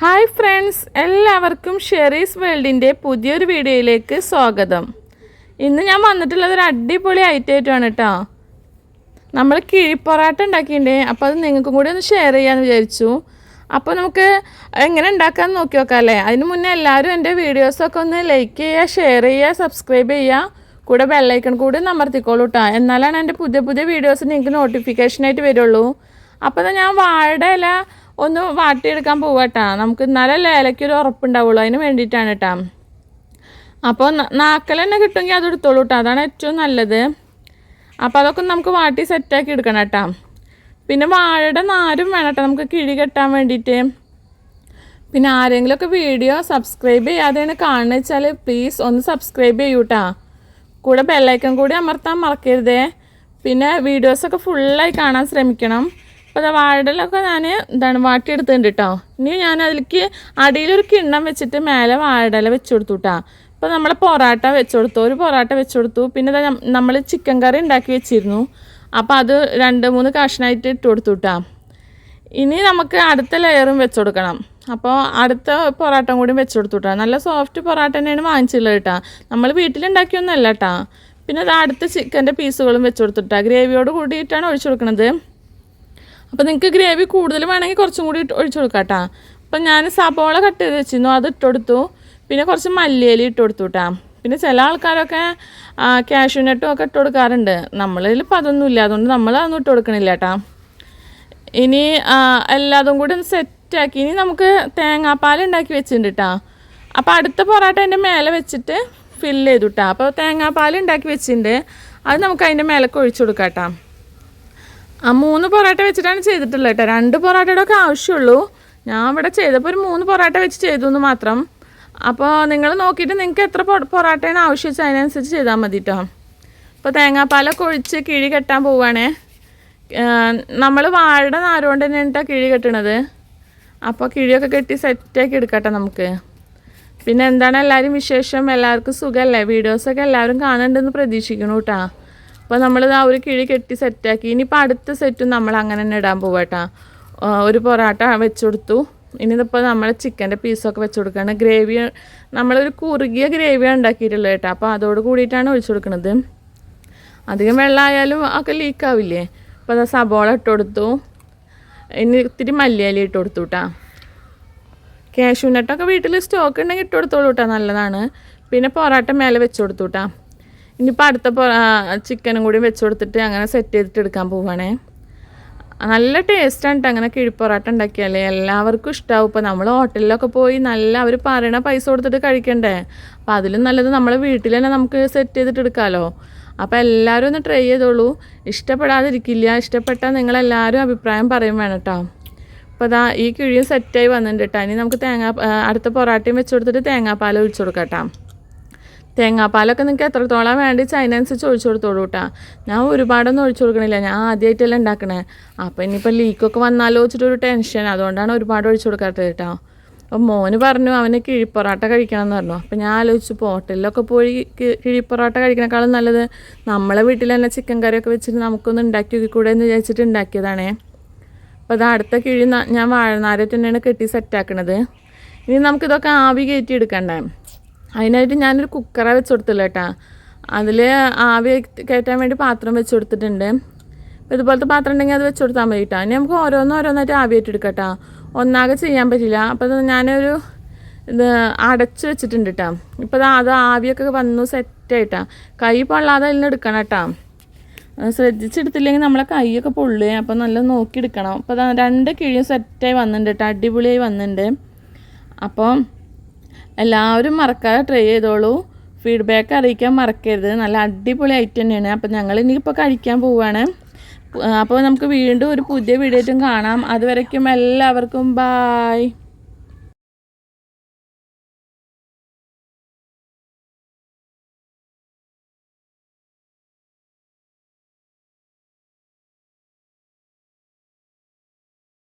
Hi friends എല്ലാവർക്കും ഷെറീസ് വേൾഡിന്റെ പുതിയൊരു വീഡിയോയിലേക്ക് സ്വാഗതം. ഇന്ന് ഞാൻ വന്നിട്ടുള്ളത് ഒരു അടിപൊളി ഐറ്റമായിട്ടാണ് കേട്ടോ നമ്മൾ കിഴിപ്പൊറാട്ട ഉണ്ടാക്കിയിട്ടുണ്ട് അപ്പോൾ അത് നിങ്ങൾക്കും കൂടി ഒന്ന് ഷെയർ ചെയ്യാമെന്ന് വിചാരിച്ചു. അപ്പോൾ നമുക്ക് എങ്ങനെ ഉണ്ടാക്കാമെന്ന് നോക്കി നോക്കാം അല്ലേ അതിന് മുന്നേ എല്ലാവരും എന്റെ വീഡിയോസൊക്കെ ഒന്ന് ലൈക്ക് ചെയ്യുക ഷെയർ ചെയ്യുക സബ്സ്ക്രൈബ് ചെയ്യുക. കൂടെ ബെല്ലൈക്കൺ കൂടി നമർത്തിക്കോളൂ കേട്ടോ എന്നാലാണ് എന്റെ പുതിയ പുതിയ വീഡിയോസ് നിങ്ങൾക്ക് നോട്ടിഫിക്കേഷനായിട്ട് വരുള്ളൂ. അപ്പോൾ ഞാൻ വാഴയുടെ ഒന്ന് വാട്ടിയെടുക്കാൻ പോവാട്ടാ. നമുക്ക് എന്നാലല്ലേ ഇലയ്ക്കൊരു ഉറപ്പുണ്ടാവുള്ളൂ. അതിന് വേണ്ടിയിട്ടാണ് കേട്ടാ അപ്പോൾ നാക്കൽ തന്നെ കിട്ടുമെങ്കിൽ അത് എടുത്തോളൂ കേട്ടോ അതാണ് ഏറ്റവും നല്ലത്. അപ്പോൾ അതൊക്കെ നമുക്ക് വാട്ടി സെറ്റാക്കി എടുക്കണം കേട്ടോ പിന്നെ വാഴയുടെ നാരും വേണം കേട്ടോ നമുക്ക് കിഴി കെട്ടാൻ വേണ്ടിയിട്ട്. പിന്നെ ആരെങ്കിലുമൊക്കെ വീഡിയോ സബ്സ്ക്രൈബ് ചെയ്യാതെയാണ് കാണുന്നത് വെച്ചാൽ പ്ലീസ് ഒന്ന് സബ്സ്ക്രൈബ് ചെയ്യൂ കേട്ടാ കൂടെ ബെല്ലൈക്കൺ കൂടി അമർത്താൻ മറക്കരുതേ. പിന്നെ വീഡിയോസൊക്കെ ഫുള്ളായി കാണാൻ ശ്രമിക്കണം. അപ്പോൾ അത് വാഴയിലൊക്കെ ഞാൻ എന്താണ് വാട്ടിയെടുത്തിട്ടുണ്ട് കേട്ടോ ഇനി ഞാൻ അതിലേക്ക് അടിയിലൊരു കിണ്ണം വെച്ചിട്ട് മേലെ വാഴയില വെച്ച് കൊടുത്തു കേട്ടോ അപ്പോൾ നമ്മൾ പൊറാട്ട വെച്ച് കൊടുത്തു ഒരു പൊറാട്ട വെച്ച് കൊടുത്തു പിന്നെ നമ്മൾ ചിക്കൻ കറി ഉണ്ടാക്കി വെച്ചിരുന്നു. അപ്പോൾ അത് രണ്ട് മൂന്ന് കഷ്ണമായിട്ട് ഇട്ട് കൊടുത്തു കേട്ടോ ഇനി നമുക്ക് അടുത്ത ലെയറും വെച്ച് കൊടുക്കണം അപ്പോൾ അടുത്ത പൊറാട്ടം കൂടി വെച്ച് കൊടുത്തു കേട്ടോ നല്ല സോഫ്റ്റ് പൊറാട്ട തന്നെയാണ് വാങ്ങിച്ചുള്ളത് കേട്ടോ നമ്മൾ വീട്ടിലുണ്ടാക്കിയൊന്നുമല്ല കേട്ടോ പിന്നെ അത് അടുത്ത ചിക്കന്റെ പീസുകളും വെച്ച് കേട്ടോ ഗ്രേവിയോട് കൂടിയിട്ടാണ് ഒഴിച്ചു കൊടുക്കുന്നത് അപ്പോൾ നിങ്ങൾക്ക് ഗ്രേവി കൂടുതൽ വേണമെങ്കിൽ കുറച്ചും കൂടി ഒഴിച്ചു കൊടുക്കാം കേട്ടോ അപ്പം ഞാൻ സബോള കട്ട് ചെയ്ത് വെച്ചിരുന്നു അത് ഇട്ട് കൊടുത്തു. പിന്നെ കുറച്ച് മല്ലിയില ഇട്ട് കൊടുത്തു കേട്ടോ പിന്നെ ചില ആൾക്കാരൊക്കെ ക്യാഷ്യൂ നെട്ടും ഒക്കെ ഇട്ട് കൊടുക്കാറുണ്ട്. നമ്മളിൽ ഇപ്പം അതൊന്നും ഇല്ല. അതുകൊണ്ട് നമ്മൾ അതൊന്നും ഇട്ട് കൊടുക്കണില്ല കേട്ടോ ഇനി എല്ലാതും കൂടി ഒന്ന് സെറ്റാക്കി ഇനി നമുക്ക് തേങ്ങാപ്പാൽ ഉണ്ടാക്കി വെച്ചിട്ടുണ്ട് കേട്ടോ അപ്പോൾ അടുത്ത പൊറോട്ട അതിന്റെ മേലെ വെച്ചിട്ട് ഫില്ല് ചെയ്തു കേട്ടോ അപ്പോൾ തേങ്ങാപ്പാൽ ഉണ്ടാക്കി വെച്ചിട്ടുണ്ട്. അത് നമുക്ക് അതിന്റെ മേലേക്ക് ഒഴിച്ചു കൊടുക്കാം കേട്ടോ ആ മൂന്ന് പൊറോട്ട വെച്ചിട്ടാണ് ചെയ്തിട്ടുള്ളത് കേട്ടോ. രണ്ട് പൊറോട്ടയുടെ ഒക്കെ ആവശ്യമുള്ളൂ. ഞാൻ ഇവിടെ ചെയ്തപ്പോൾ ഒരു മൂന്ന് പൊറോട്ട വെച്ച് ചെയ്തു എന്ന് മാത്രം. അപ്പോൾ നിങ്ങൾ നോക്കിയിട്ട് നിങ്ങൾക്ക് എത്ര പൊറോട്ടയാണ് ആവശ്യം വെച്ചാൽ അതിനനുസരിച്ച് ചെയ്താൽ മതി കേട്ടോ അപ്പോൾ തേങ്ങാപ്പാലൊക്കെ ഒഴിച്ച് കിഴി കെട്ടാൻ പോവുകയാണേ നമ്മൾ വാഴയുടെ നാരുകൊണ്ട് തന്നെയാണ് കിഴി കെട്ടണത്. അപ്പോൾ കിഴിയൊക്കെ കെട്ടി സെറ്റാക്കി എടുക്കട്ടെ നമുക്ക്. പിന്നെ എന്താണ് എല്ലാവരും വിശേഷം? എല്ലാവർക്കും സുഖമല്ലേ വീഡിയോസൊക്കെ എല്ലാവരും കാണുന്നുണ്ടെന്ന് പ്രതീക്ഷിക്കണു കേട്ടോ അപ്പോൾ നമ്മൾ ആ ഒരു കിഴി കെട്ടി സെറ്റാക്കി. ഇനിയിപ്പോൾ അടുത്ത സെറ്റും നമ്മൾ അങ്ങനെ തന്നെ ഇടാൻ പോവാട്ടാ ഒരു പൊറാട്ട വെച്ച് കൊടുത്തു. ഇനിയിപ്പോൾ നമ്മൾ ചിക്കന്റെ പീസൊക്കെ വെച്ച് കൊടുക്കുകയാണ് ഗ്രേവി നമ്മളൊരു കുറുകിയ ഗ്രേവിയാണ് ഉണ്ടാക്കിയിട്ടുള്ളത് കേട്ടോ അപ്പോൾ അതോട് കൂടിയിട്ടാണ് ഒഴിച്ചു കൊടുക്കുന്നത് അധികം വെള്ളമായാലും ഒക്കെ ലീക്കാവില്ലേ അപ്പോൾ അത് സബോള ഇട്ട് കൊടുത്തു. ഇനി ഇത്തിരി മല്ലിയാലി ഇട്ട് കൊടുത്തു കേട്ടോ കാഷ്യൂ നട്ടൊക്കെ വീട്ടിൽ സ്റ്റോക്ക് ഉണ്ടെങ്കിൽ ഇട്ട് കൊടുത്തോളൂ കേട്ടോ നല്ലതാണ്. പിന്നെ പൊറാട്ട മേലെ വെച്ച് കൊടുത്തു കേട്ടോ ഇനിയിപ്പോൾ അടുത്ത ചിക്കനും കൂടി വെച്ച് കൊടുത്തിട്ട് അങ്ങനെ സെറ്റ് ചെയ്തിട്ട് എടുക്കാൻ പോവുകയാണേ നല്ല ടേസ്റ്റാണ് കേട്ടോ അങ്ങനെ കിഴിപ്പൊറാട്ട ഉണ്ടാക്കിയാലേ. എല്ലാവർക്കും ഇഷ്ടമാവും ഇപ്പോൾ നമ്മൾ ഹോട്ടലിലൊക്കെ പോയി നല്ല അവർ പറയണ പൈസ കൊടുത്തിട്ട് കഴിക്കണ്ടേ? അപ്പോൾ അതിലും നല്ലത് നമ്മളെ വീട്ടിൽ തന്നെ നമുക്ക് സെറ്റ് ചെയ്തിട്ട് എടുക്കാമല്ലോ അപ്പോൾ എല്ലാവരും ഒന്ന് ട്രൈ ചെയ്തോളൂ. ഇഷ്ടപ്പെടാതിരിക്കില്ല. ഇഷ്ടപ്പെട്ടാൽ നിങ്ങളെല്ലാവരും അഭിപ്രായം പറയും വേണം കേട്ടോ അപ്പോൾ അതാ ഈ കിഴിയും സെറ്റായി വന്നിട്ടുണ്ട് കേട്ടോ ഇനി നമുക്ക് തേങ്ങാ അടുത്ത പൊറാട്ടയും വെച്ച് കൊടുത്തിട്ട് തേങ്ങാപ്പാൽ ഒഴിച്ചു കൊടുക്കാം കേട്ടോ തേങ്ങാപ്പാലൊക്കെ നിങ്ങൾക്ക് എത്രത്തോളം വേണ്ടി അതിനനുസരിച്ച് ഒഴിച്ചു കൊടുത്തോളൂ കേട്ടോ ഞാൻ ഒരുപാടൊന്നും ഒഴിച്ചു കൊടുക്കണില്ല. ഞാൻ ആദ്യമായിട്ടല്ല ഉണ്ടാക്കണേ അപ്പോൾ ഇനിയിപ്പോൾ ലീക്കൊക്കെ വന്നാലോ വെച്ചിട്ടൊരു ടെൻഷൻ അതുകൊണ്ടാണ് ഒരുപാട് ഒഴിച്ചു കൊടുക്കാത്തത് കേട്ടോ അപ്പം മോന് പറഞ്ഞു അവന് കിഴിപ്പൊറാട്ട കഴിക്കണം എന്ന് പറഞ്ഞു. അപ്പം ഞാൻ ആലോചിച്ചു ഹോട്ടലിലൊക്കെ പോയി കിഴിപ്പൊറാട്ട കഴിക്കണേക്കാളും നല്ലത് നമ്മളെ വീട്ടിൽ തന്നെ ചിക്കൻ കറിയൊക്കെ വെച്ചിട്ട് നമുക്കൊന്ന് ഉണ്ടാക്കി നോക്കിക്കൂടെ എന്ന് വിചാരിച്ചിട്ട് ഉണ്ടാക്കിയതാണേ അപ്പോൾ അത് അടുത്ത കിഴി ഞാൻ വാഴനാരെ തന്നെയാണ് കെട്ടി സെറ്റാക്കണത് ഇനി നമുക്കിതൊക്കെ ആവി കയറ്റി എടുക്കണ്ടേ? അതിനായിട്ട് ഞാനൊരു കുക്കറ വെച്ച് കൊടുത്തില്ല കേട്ടോ അതിൽ ആവി കയറ്റാൻ വേണ്ടി പാത്രം വെച്ച് കൊടുത്തിട്ടുണ്ട് ഇതുപോലത്തെ പാത്രം ഉണ്ടെങ്കിൽ അത് വെച്ച് കൊടുത്താൽ മതി കേട്ടോ ഇനി നമുക്ക് ഓരോന്നും ഓരോന്നായിട്ട് ആവി ഏറ്റെടുക്കട്ടോ കേട്ടോ ഒന്നാകെ ചെയ്യാൻ പറ്റില്ല അപ്പോൾ ഞാനൊരു ഇത് അടച്ച് വെച്ചിട്ടുണ്ട് കേട്ടോ ഇപ്പോൾ അത് ആവിയൊക്കെ വന്നു സെറ്റായിട്ടാ കൈ പൊള്ളാതെ അതിൽ നിന്ന് എടുക്കണം കേട്ടോ ശ്രദ്ധിച്ചെടുത്തില്ലെങ്കിൽ നമ്മളെ കൈയൊക്കെ പൊള്ളുക അപ്പോൾ നല്ല നോക്കി എടുക്കണം അപ്പോൾ രണ്ട് കിഴിയും സെറ്റായി വന്നിട്ടുണ്ട് കേട്ടോ അടിപൊളിയായി വന്നിട്ടുണ്ട്. അപ്പോൾ എല്ലാവരും മറക്കാതെ ട്രൈ ചെയ്തോളൂ. ഫീഡ്ബാക്ക് അറിയിക്കാൻ മറക്കരുത്. നല്ല അടിപൊളി ഐറ്റം തന്നെയാണ്. അപ്പോൾ ഞങ്ങൾ ഇനിയിപ്പോൾ കഴിക്കാൻ പോവുകയാണ് അപ്പോൾ നമുക്ക് വീണ്ടും ഒരു പുതിയ വീഡിയോ കാണാം. അതുവരയ്ക്കും എല്ലാവർക്കും ബായ്